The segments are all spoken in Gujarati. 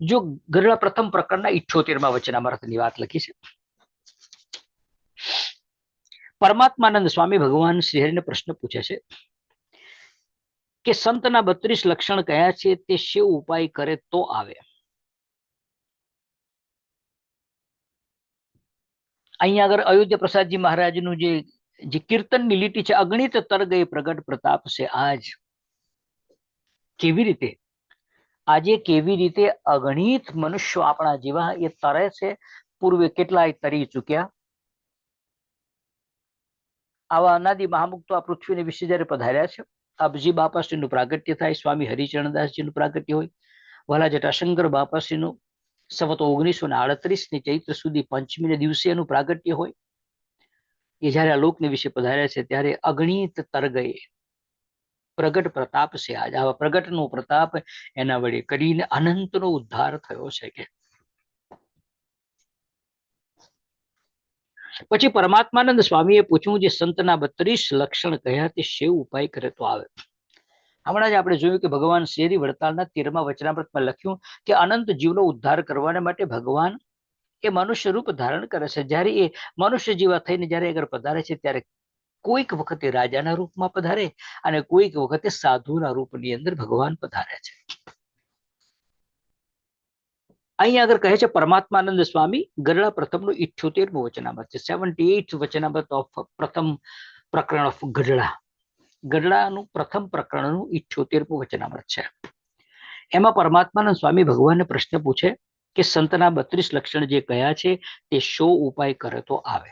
જો ગરડા પ્રથમ પ્રકરણના ઇઠ્ઠોતેરમાં વચનામૃતની વાત લખી છે. પરમાત્માનંદ સ્વામી ભગવાન શ્રીહરિને પ્રશ્ન પૂછે છે કે સંતના બત્રીસ લક્ષણ કયા છે તે શિવ ઉપાય કરે તો આવે? અહીંયા આગળ અયોધ્યા પ્રસાદજી મહારાજનું જે જે કીર્તનની લીટી છે, અગણિત તર ગઈ પ્રગટ પ્રતાપ છે. આજ કેવી રીતે આજે કેવી રીતે અગણિત મનુષ્યો આપણા જેવા એ તરે છે? પૂર્વે કેટલાય તરી ચૂક્યા? આવા અનાદિ મહામુક્તો આ પૃથ્વીને વિશે જયારે પધાર્યા છે, અબજી બાપાશ્રીનું પ્રાગટ્ય થાય, સ્વામી હરિચરણદાસજીનું પ્રાગટ્ય હોય વાલા જટાશંકર બાપાશ્રીનું સવત ઓગણીસો ને આડત્રીસની ચૈત્ર સુધી પંચમી દિવસે એનું પ્રાગટ્ય હોય. એ જયારે આ લોકને વિશે પધાર્યા છે, ત્યારે અગણિત તરગયે પ્રગટ પ્રતાપ છે. આજ આવા પ્રગટનો પ્રતાપ એના વડે કરીને અનંતનો ઉદ્ધાર થયો છે કે. પછી પરમાત્માનંદ સ્વામીએ પૂછ્યું જે સંતના બત્રીસ લક્ષણ કહ્યા તે શેવ ઉપાય કરે તો આવે. હમણાં જ આપણે જોયું કે ભગવાન શેરી વડતાલના તેરમા વચનામૃતમાં લખ્યું કે અનંત જીવનો ઉદ્ધાર કરવાને માટે ભગવાન એ મનુષ્ય રૂપ ધારણ કરે છે. જ્યારે એ મનુષ્ય જીવા થઈને જ્યારે આગળ પધારે છે ત્યારે કોઈક વખતે રાજાના રૂપમાં પધારે અને કોઈક વખતે સાધુના રૂપની અંદર ભગવાન પધારે છે. અહીંયા આગળ કહે છે પરમાત્માનંદ સ્વામી ગરડા પ્રથમનું ઇઠ્યોતેરમું વચનામત છે. સેવન્ટી એઇટ વચનામત ઓફ પ્રથમ પ્રકરણ ઓફ ગઢડા. ગઢડાનું પ્રથમ પ્રકરણનું ઇઠ્યોતેરમું વચનામત છે. એમાં પરમાત્માનંદ સ્વામી ભગવાનને પ્રશ્ન પૂછે કે સંતના બત્રીસ લક્ષણ જે કયા છે તે શો ઉપાય કરે તો આવે?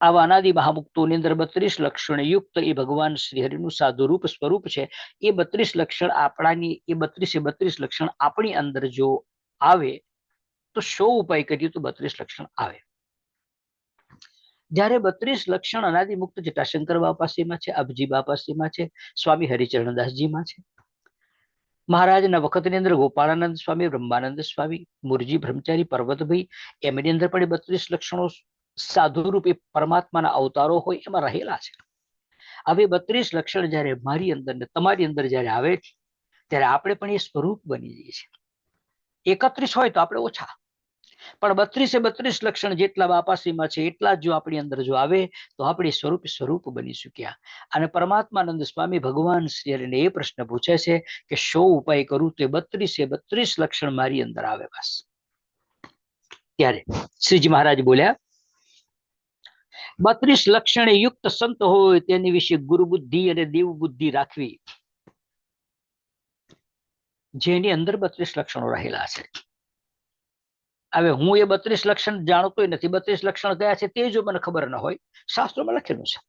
આવા અનાદિ મહામુક્તોની અંદર બત્રીસ લક્ષણ યુક્ત એ ભગવાન શ્રીહરિનું સાધુરૂપ સ્વરૂપ છે. એ બત્રીસ લક્ષણ આપણાની, એ બત્રીસે બત્રીસ લક્ષણ આપણી અંદર જો આવે, તો શો ઉપાય કરીએ તો બત્રીસ લક્ષણ આવે. જ્યારે બત્રીસ લક્ષણ અનાદિ મુક્ત જટાશંકર બાપાસીમાં છે અબજી બાપાસીમાં છે, સ્વામી હરિચરણદાસજીમાં છે. મહારાજના વખતની અંદર ગોપાળાનંદ સ્વામી, બ્રહ્માનંદ સ્વામી, મુરજી બ્રહ્મચારી, પર્વતભાઈ, એમની અંદર પણ બત્રીસ લક્ષણો સાધુ રૂપે પરમાત્માના અવતારો હોય એમાં રહેલા છે. હવે બત્રીસ લક્ષણ જ્યારે મારી અંદર ને તમારી અંદર જ્યારે આવે છે, ત્યારે આપણે પણ એ સ્વરૂપ બની જઈએ છીએ. એકત્રીસ હોય તો આપણે ઓછા. પણ બત્રીસે બત્રીસ લક્ષણ જેટલા બાપાસીમાં છે, એટલા જ જો આપણી અંદર જો આવે, તો આપણે સ્વરૂપ સ્વરૂપ બની ચૂક્યા અને પરમાત્માનંદ સ્વામી ભગવાન શ્રી એ પ્રશ્ન પૂછે છે કે શો ઉપાય કરું તો બત્રીસે બત્રીસ લક્ષણ મારી અંદર આવે બસ. ત્યારે શ્રીજી મહારાજ બોલ્યા બત્રીસ લક્ષણે યુક્ત સંત હોય તેની વિશે ગુરુ બુદ્ધિ અને દેવ બુદ્ધિ રાખવી. જેની અંદર બત્રીસ લક્ષણો રહેલા છે. હવે હું એ બત્રીસ લક્ષણ જાણતો નથી. બત્રીસ લક્ષણ કયા છે તે જો મને ખબર ન હોય, શાસ્ત્રોમાં લખેલું છે.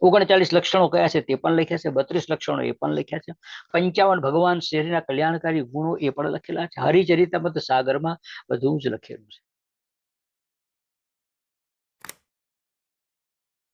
ઓગણચાલીસ લક્ષણો કયા છે તે પણ લખ્યા છે. બત્રીસ લક્ષણો એ પણ લખ્યા છે. પંચાવન ભગવાન શરીરના કલ્યાણકારી ગુણો એ પણ લખેલા છે. હરિચરિતમત સાગરમાં બધું જ લખેલું છે.